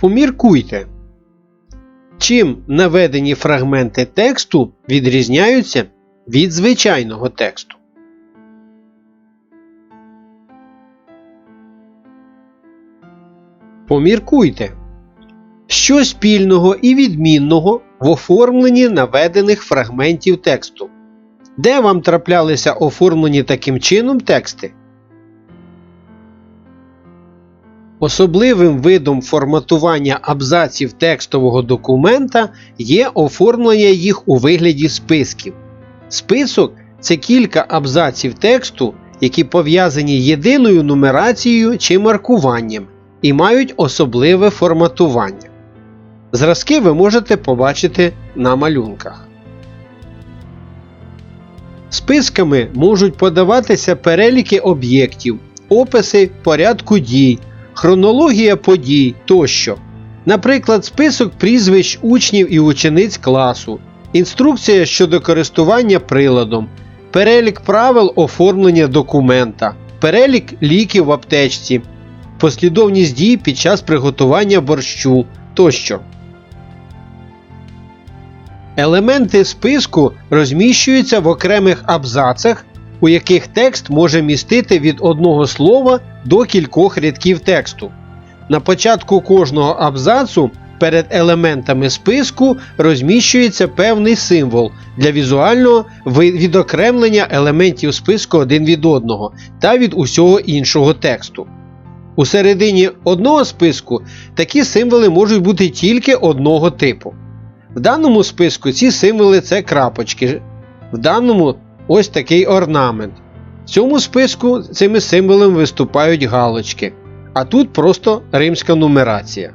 Поміркуйте. Чим наведені фрагменти тексту відрізняються від звичайного тексту? Поміркуйте. Що спільного і відмінного в оформленні наведених фрагментів тексту? Де вам траплялися оформлені таким чином тексти? Особливим видом форматування абзаців текстового документа є оформлення їх у вигляді списків. Список це кілька абзаців тексту, які пов'язані єдиною нумерацією чи маркуванням і мають особливе форматування. Зразки ви можете побачити на малюнках. Списками можуть подаватися переліки об'єктів, описи порядку дій, хронологія подій тощо. Наприклад, список прізвищ учнів і учениць класу, інструкція щодо користування приладом, перелік правил оформлення документа, перелік ліків в аптечці, послідовність дій під час приготування борщу тощо. Елементи списку розміщуються в окремих абзацах, у яких текст може містити від одного слова до кількох рядків тексту. На початку кожного абзацу перед елементами списку розміщується певний символ для візуального відокремлення елементів списку один від одного та від усього іншого тексту. У середині одного списку такі символи можуть бути тільки одного типу. В даному списку ці символи це крапочки. В даному ось такий орнамент. В цьому списку цими символами виступають галочки. А тут просто римська нумерація.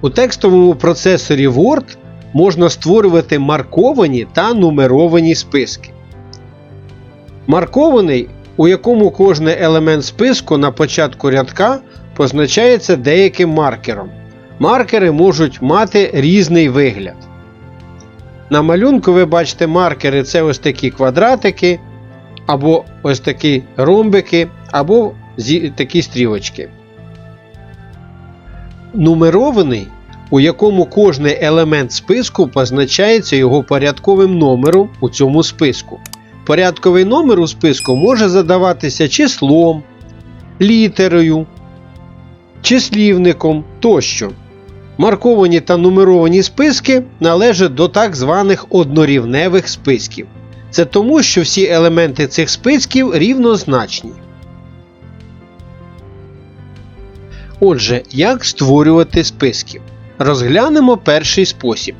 У текстовому процесорі Word можна створювати марковані та нумеровані списки. Маркований, у якому кожний елемент списку на початку рядка позначається деяким маркером. Маркери можуть мати різний вигляд. На малюнку ви бачите маркери це ось такі квадратики, або ось такі ромбики, або такі стрілочки. Нумерований, у якому кожний елемент списку позначається його порядковим номером у цьому списку. Порядковий номер у списку може задаватися числом, літерою, числівником тощо. Марковані та нумеровані списки належать до так званих однорівневих списків. Це тому, що всі елементи цих списків рівнозначні. Отже, як створювати списки? Розглянемо перший спосіб.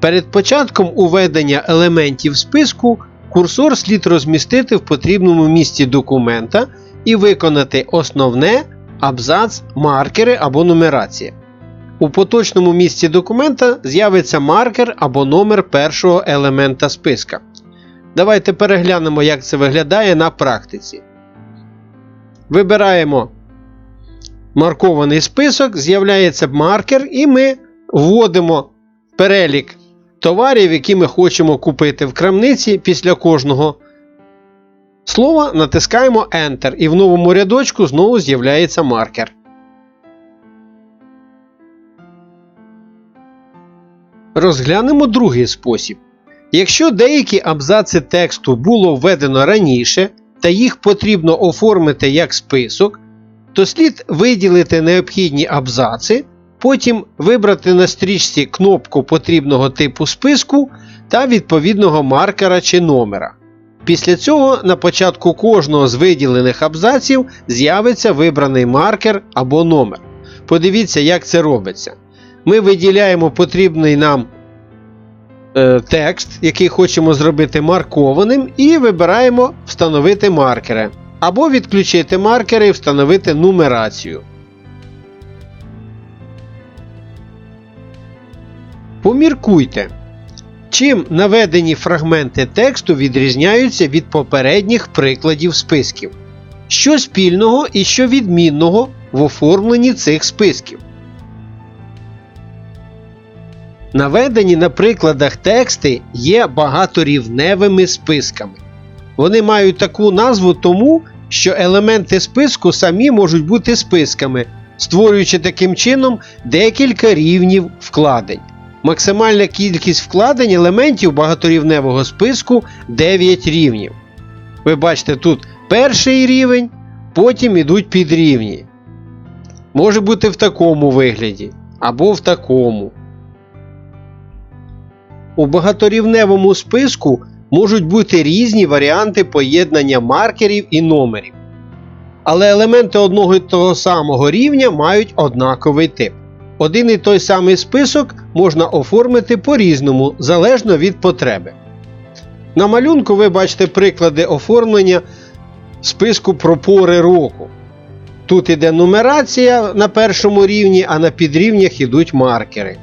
Перед початком уведення елементів списку курсор слід розмістити в потрібному місці документа і виконати основне, абзац, маркери або нумерація. У поточному місці документа з'явиться маркер або номер першого елемента списка. Давайте переглянемо, як це виглядає на практиці. Вибираємо маркований список, з'являється маркер, і ми вводимо перелік товарів, які ми хочемо купити в крамниці. Після кожного слова натискаємо Enter, і в новому рядочку знову з'являється маркер. Розглянемо другий спосіб. Якщо деякі абзаци тексту було введено раніше та їх потрібно оформити як список, то слід виділити необхідні абзаци, потім вибрати на стрічці кнопку потрібного типу списку та відповідного маркера чи номера. Після цього на початку кожного з виділених абзаців з'явиться вибраний маркер або номер. Подивіться, як це робиться. Ми виділяємо потрібний нам е, текст, який хочемо зробити маркованим, і вибираємо Встановити маркери. Або відключити маркери і встановити нумерацію. Поміркуйте. Чим наведені фрагменти тексту відрізняються від попередніх прикладів списків? Що спільного і що відмінного в оформленні цих списків? Наведені на прикладах тексти є багаторівневими списками. Вони мають таку назву тому, що елементи списку самі можуть бути списками, створюючи таким чином декілька рівнів вкладень. Максимальна кількість вкладень елементів багаторівневого списку 9 рівнів. Ви бачите, тут перший рівень, потім ідуть підрівні. Може бути в такому вигляді або в такому. У багаторівневому списку можуть бути різні варіанти поєднання маркерів і номерів. Але елементи одного і того самого рівня мають однаковий тип. Один і той самий список можна оформити по-різному, залежно від потреби. На малюнку ви бачите приклади оформлення списку про пори року. Тут іде нумерація на першому рівні, а на підрівнях йдуть маркери.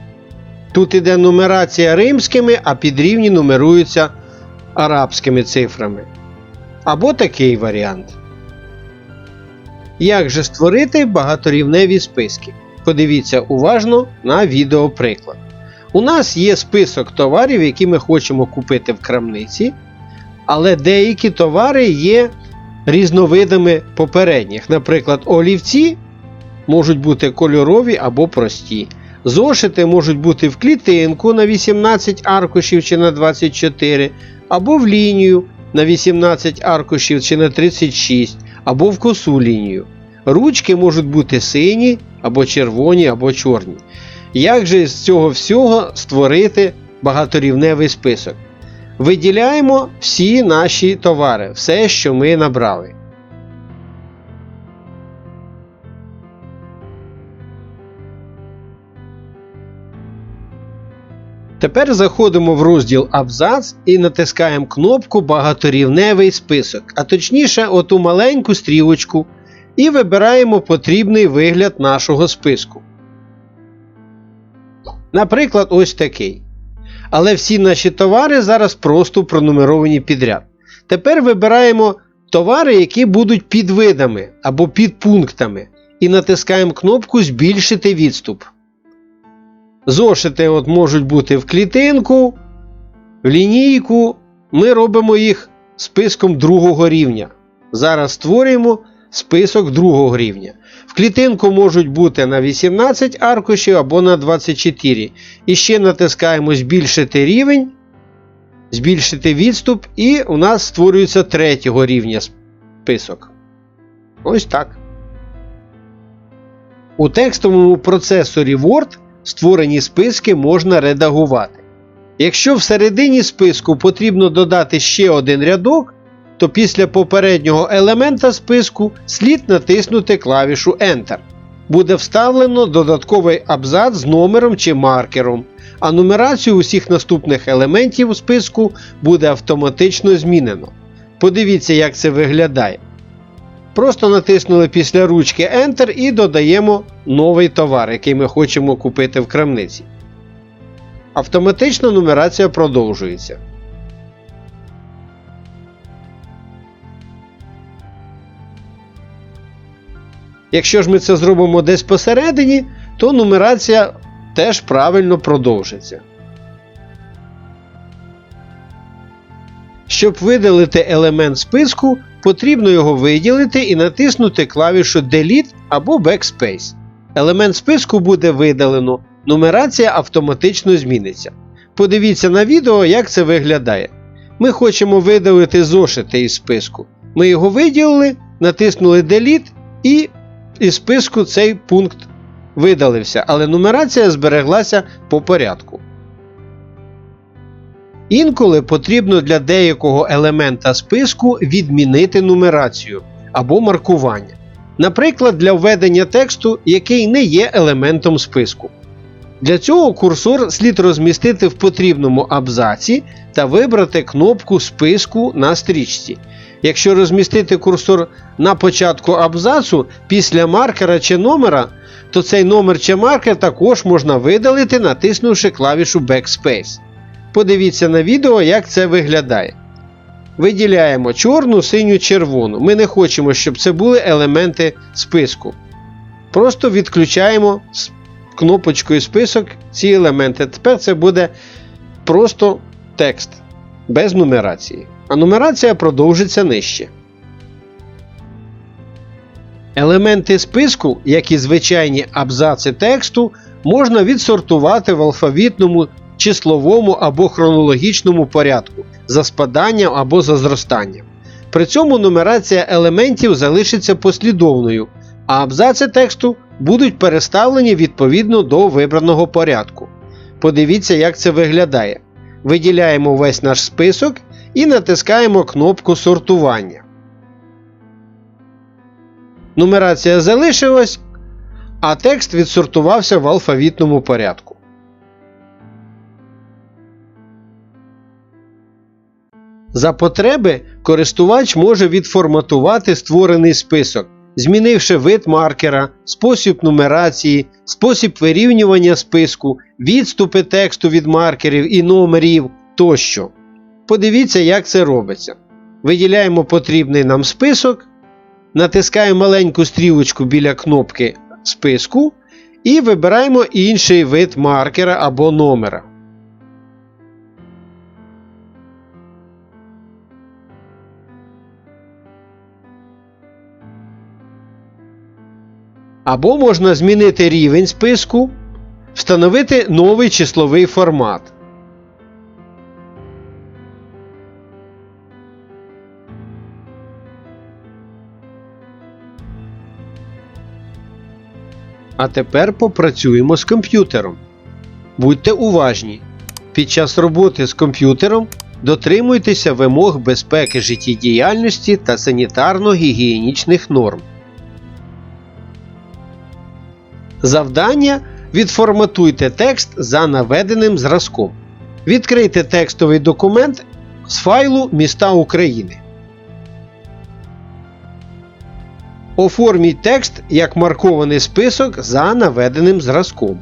Тут іде нумерація римськими, а підрівні нумеруються арабськими цифрами. Або такий варіант. Як же створити багаторівневі списки? Подивіться уважно на відеоприклад. У нас є список товарів, які ми хочемо купити в крамниці, але деякі товари є різновидами попередніх. Наприклад, олівці можуть бути кольорові або прості. Зошити можуть бути в клітинку на 18 аркушів чи на 24, або в лінію на 18 аркушів чи на 36, або в косу лінію. Ручки можуть бути сині, або червоні, або чорні. Як же з цього всього створити багаторівневий список? Виділяємо всі наші товари, все, що ми набрали. Тепер заходимо в розділ Абзац і натискаємо кнопку Багаторівневий список, а точніше, оту маленьку стрілочку, і вибираємо потрібний вигляд нашого списку. Наприклад, ось такий. Але всі наші товари зараз просто пронумеровані підряд. Тепер вибираємо товари, які будуть під видами або підпунктами, і натискаємо кнопку Збільшити відступ. Зошити от можуть бути в клітинку, в лінійку. Ми робимо їх списком другого рівня. Зараз створюємо список другого рівня. В клітинку можуть бути на 18 аркушів або на 24. І ще натискаємо збільшити рівень, збільшити відступ, і у нас створюється третього рівня список. Ось так. У текстовому процесорі Word створені списки можна редагувати. Якщо всередині списку потрібно додати ще один рядок, то після попереднього елемента списку слід натиснути клавішу Enter. Буде вставлено додатковий абзац з номером чи маркером, а нумерацію усіх наступних елементів у списку буде автоматично змінено. Подивіться, як це виглядає. Просто натиснули після ручки Enter і додаємо новий товар, який ми хочемо купити в крамниці. Автоматично нумерація продовжується. Якщо ж ми це зробимо десь посередині, то нумерація теж правильно продовжиться. Щоб видалити елемент списку, потрібно його виділити і натиснути клавішу Delete або Backspace. Елемент списку буде видалено, нумерація автоматично зміниться. Подивіться на відео, як це виглядає. Ми хочемо видалити зошити із списку. Ми його виділили, натиснули Delete і із списку цей пункт видалився, але нумерація збереглася по порядку. Інколи потрібно для деякого елемента списку відмінити нумерацію або маркування. Наприклад, для введення тексту, який не є елементом списку. Для цього курсор слід розмістити в потрібному абзаці та вибрати кнопку списку на стрічці. Якщо розмістити курсор на початку абзацу після маркера чи номера, то цей номер чи маркер також можна видалити, натиснувши клавішу Backspace. Подивіться на відео, як це виглядає. Виділяємо чорну, синю, червону. Ми не хочемо, щоб це були елементи списку. Просто відключаємо кнопочкою список ці елементи. Тепер це буде просто текст без нумерації. А нумерація продовжиться нижче. Елементи списку, як і звичайні абзаци тексту, можна відсортувати в алфавітному, числовому або хронологічному порядку за спаданням або за зростанням. При цьому нумерація елементів залишиться послідовною, а абзаци тексту будуть переставлені відповідно до вибраного порядку. Подивіться, як це виглядає. Виділяємо весь наш список і натискаємо кнопку сортування. Нумерація залишилась, а текст відсортувався в алфавітному порядку. За потреби користувач може відформатувати створений список, змінивши вид маркера, спосіб нумерації, спосіб вирівнювання списку, відступи тексту від маркерів і номерів тощо. Подивіться, як це робиться. Виділяємо потрібний нам список, натискаємо маленьку стрілочку біля кнопки списку і вибираємо інший вид маркера або номера. Або можна змінити рівень списку, встановити новий числовий формат. А тепер попрацюємо з комп'ютером. Будьте уважні. Під час роботи з комп'ютером дотримуйтеся вимог безпеки життєдіяльності та санітарно-гігієнічних норм. Завдання відформатуйте текст за наведеним зразком. Відкрийте текстовий документ з файлу Міста України. Оформіть текст як маркований список за наведеним зразком.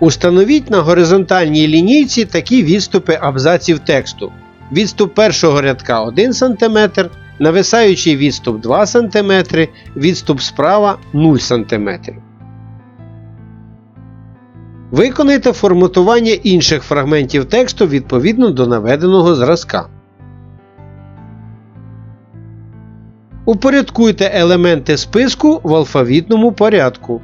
Установіть на горизонтальній лінійці такі відступи абзаців тексту. Відступ першого рядка 1 см, нависаючий відступ 2 см, відступ справа 0 см. Виконайте форматування інших фрагментів тексту відповідно до наведеного зразка. Упорядкуйте елементи списку в алфавітному порядку.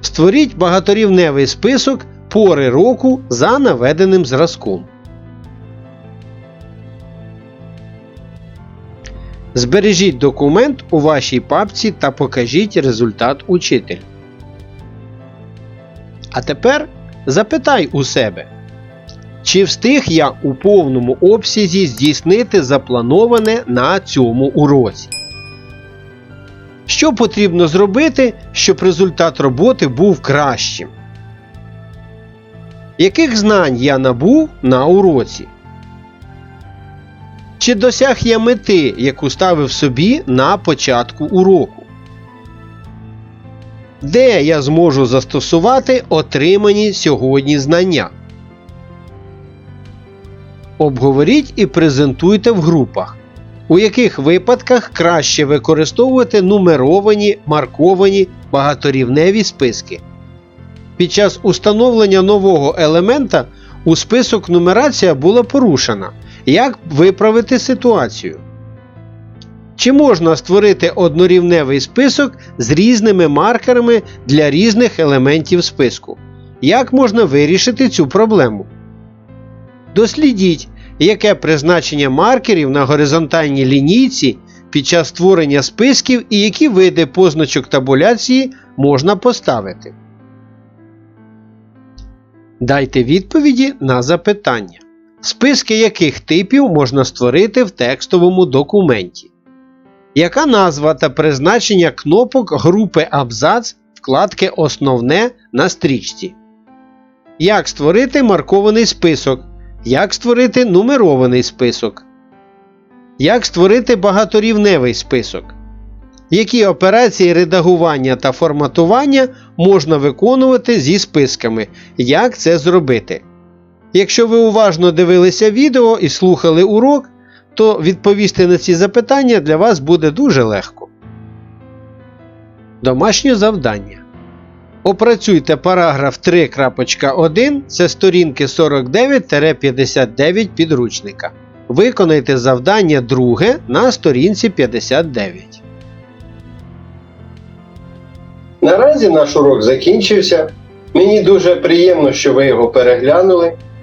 Створіть багаторівневий список пори року за наведеним зразком. Збережіть документ у вашій папці та покажіть результат учитель. А тепер запитай у себе. Чи встиг я у повному обсязі здійснити заплановане на цьому уроці? Що потрібно зробити, щоб результат роботи був кращим? Яких знань я набув на уроці? Чи досяг я мети, яку ставив собі на початку уроку? Де я зможу застосувати отримані сьогодні знання? Обговоріть і презентуйте в групах, у яких випадках краще використовувати нумеровані марковані багаторівневі списки. Під час установлення нового елемента у список нумерація була порушена. Як виправити ситуацію? Чи можна створити однорівневий список з різними маркерами для різних елементів списку? Як можна вирішити цю проблему? Дослідіть, яке призначення маркерів на горизонтальній лінійці під час створення списків і які види позначок табуляції можна поставити. Дайте відповіді на запитання. Списки яких типів можна створити в текстовому документі? Яка назва та призначення кнопок групи Абзац вкладки Основне на стрічці? Як створити маркований список? Як створити нумерований список? Як створити багаторівневий список? Які операції редагування та форматування можна виконувати зі списками? Як це зробити? Якщо ви уважно дивилися відео і слухали урок, то відповісти на ці запитання для вас буде дуже легко. Домашнє завдання. Опрацюйте параграф 3.1, це сторінки 49-59 підручника. Виконайте завдання друге на сторінці 59. Наразі наш урок закінчився. Мені дуже приємно, що ви його переглянули.